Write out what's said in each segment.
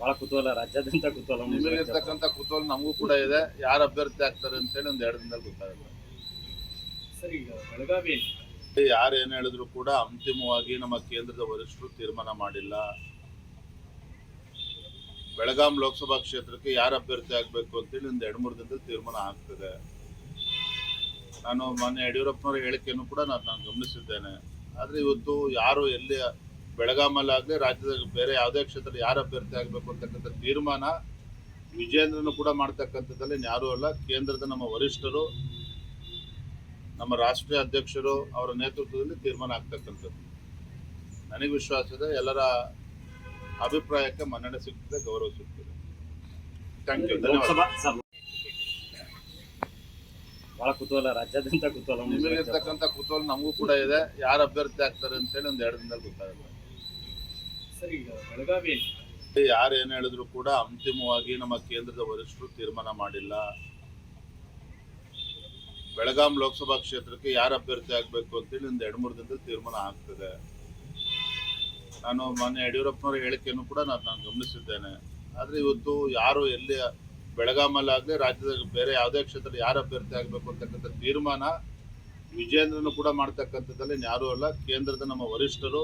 ಬಹಳ ಕುತೂಹಲ ರಾಜ್ಯಾದ್ಯಂತ ಕುತೂಹಲ ಇರ್ತಕ್ಕಂಥ ನಿಮಗಿರ್ತಕ್ಕಂಥ ಕುತೂಹಲ ನಮಗೂ ಕೂಡ ಇದೆ. ಯಾರು ಅಭ್ಯರ್ಥಿ ಆಗ್ತಾರೆ ಅಂತೇಳಿ ಒಂದು ಎರಡು ದಿನದಲ್ಲಿ ಗೊತ್ತಾಗುತ್ತೆ. ಸರ್ ಈಗ ಬೆಳಗಾವಿಯಲ್ಲಿ ಯಾರು ಏನ್ ಹೇಳಿದ್ರು ಕೂಡ ಅಂತಿಮವಾಗಿ ನಮ್ಮ ಕೇಂದ್ರದ ವರಿಷ್ಠರು ತೀರ್ಮಾನ ಮಾಡಿಲ್ಲ. ಬೆಳಗಾಂ ಲೋಕಸಭಾ ಕ್ಷೇತ್ರಕ್ಕೆ ಯಾರು ಅಭ್ಯರ್ಥಿ ಆಗ್ಬೇಕು ಅಂತೇಳಿ ಒಂದು ಎರಡು ಮೂರು ದಿನದಲ್ಲಿ ತೀರ್ಮಾನ ಆಗ್ತದೆ. ನಾನು ಮೊನ್ನೆ ಯಡಿಯೂರಪ್ಪನವರ ಹೇಳಿಕೆಯನ್ನು ಕೂಡ ನಾನು ನಾನು ಗಮನಿಸಿದ್ದೇನೆ. ಆದ್ರೆ ಇವತ್ತು ಯಾರು ಎಲ್ಲಿ ಬೆಳಗಾಮಲ್ಲಾಗಲಿ ರಾಜ್ಯದ ಬೇರೆ ಯಾವುದೇ ಕ್ಷೇತ್ರದಲ್ಲಿ ಯಾರು ಅಭ್ಯರ್ಥಿ ಆಗಬೇಕು ಅಂತಕ್ಕಂಥ ತೀರ್ಮಾನ ವಿಜೇಂದ್ರನು ಕೂಡ ಮಾಡ್ತಕ್ಕಂಥದ್ದಲ್ಲಿ ಯಾರೂ ಅಲ್ಲ. ಕೇಂದ್ರದ ನಮ್ಮ ವರಿಷ್ಠರು ನಮ್ಮ ರಾಷ್ಟ್ರೀಯ ಅಧ್ಯಕ್ಷರು ಅವರ ನೇತೃತ್ವದಲ್ಲಿ ತೀರ್ಮಾನ ಆಗ್ತಕ್ಕಂಥದ್ದು. ನನಗೆ ವಿಶ್ವಾಸ ಇದೆ ಎಲ್ಲರ ಅಭಿಪ್ರಾಯಕ್ಕೆ ಮನ್ನಣೆ ಸಿಗ್ತದೆ ಗೌರವ ಸಿಗ್ತದೆ. ಥ್ಯಾಂಕ್ ಯು ಧನ್ಯವಾದ. ಬಹಳ ಕುತೂಹಲ ರಾಜ್ಯಾದ್ಯಂತ ಕುತೂಹಲ. ನಿಮಗಿರ್ತಕ್ಕಂಥ ಕುತೂಹಲ ನಮಗೂ ಕೂಡ ಇದೆ. ಯಾರು ಅಭ್ಯರ್ಥಿ ಆಗ್ತಾರೆ ಅಂತೇಳಿ ಒಂದ್ ಎರಡು ದಿನದಲ್ಲಿ ಗೊತ್ತಾಗುತ್ತೆ. ಬೆಳಗಾವಿಯಲ್ಲಿ ಯಾರು ಏನ್ ಹೇಳಿದ್ರು ಕೂಡ ಅಂತಿಮವಾಗಿ ನಮ್ಮ ಕೇಂದ್ರದ ವರಿಷ್ಠರು ತೀರ್ಮಾನ ಮಾಡಿಲ್ಲ. ಬೆಳಗಾಂ ಲೋಕಸಭಾ ಕ್ಷೇತ್ರಕ್ಕೆ ಯಾರು ಅಭ್ಯರ್ಥಿ ಆಗ್ಬೇಕು ಅಂತೇಳಿ ಒಂದು ಎರಡು ಮೂರು ದಿನದಲ್ಲಿ ತೀರ್ಮಾನ ಆಗ್ತದೆ. ನಾನು ಮೊನ್ನೆ ಯಡಿಯೂರಪ್ಪನವರ ಹೇಳಿಕೆಯನ್ನು ಕೂಡ ನಾನು ನಾನು ಗಮನಿಸಿದ್ದೇನೆ. ಆದ್ರೆ ಇವತ್ತು ಯಾರು ಎಲ್ಲಿ ಬೆಳಗಾಮಲ್ಲಾಗಲಿ ರಾಜ್ಯದ ಬೇರೆ ಯಾವುದೇ ಕ್ಷೇತ್ರದಲ್ಲಿ ಯಾರು ಅಭ್ಯರ್ಥಿ ಆಗಬೇಕು ಅಂತಕ್ಕಂಥ ತೀರ್ಮಾನ ವಿಜೇಂದ್ರನು ಕೂಡ ಮಾಡ್ತಕ್ಕಂಥದ್ದಲ್ಲಿ ಯಾರೂ ಅಲ್ಲ, ಕೇಂದ್ರದ ನಮ್ಮ ವರಿಷ್ಠರು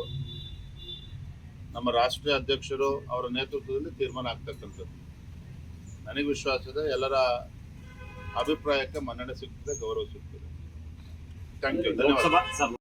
ನಮ್ಮ ರಾಷ್ಟ್ರೀಯ ಅಧ್ಯಕ್ಷರು ಅವರ ನೇತೃತ್ವದಲ್ಲಿ ತೀರ್ಮಾನ ಆಗ್ತಕ್ಕಂಥದ್ದು. ನನಗೆ ವಿಶ್ವಾಸ ಇದೆ ಎಲ್ಲರ ಅಭಿಪ್ರಾಯಕ್ಕೆ ಮನ್ನಣೆ ಸಿಗ್ತದೆ ಗೌರವ ಸಿಗ್ತದೆ. ಥ್ಯಾಂಕ್ ಯು ಧನ್ಯವಾದ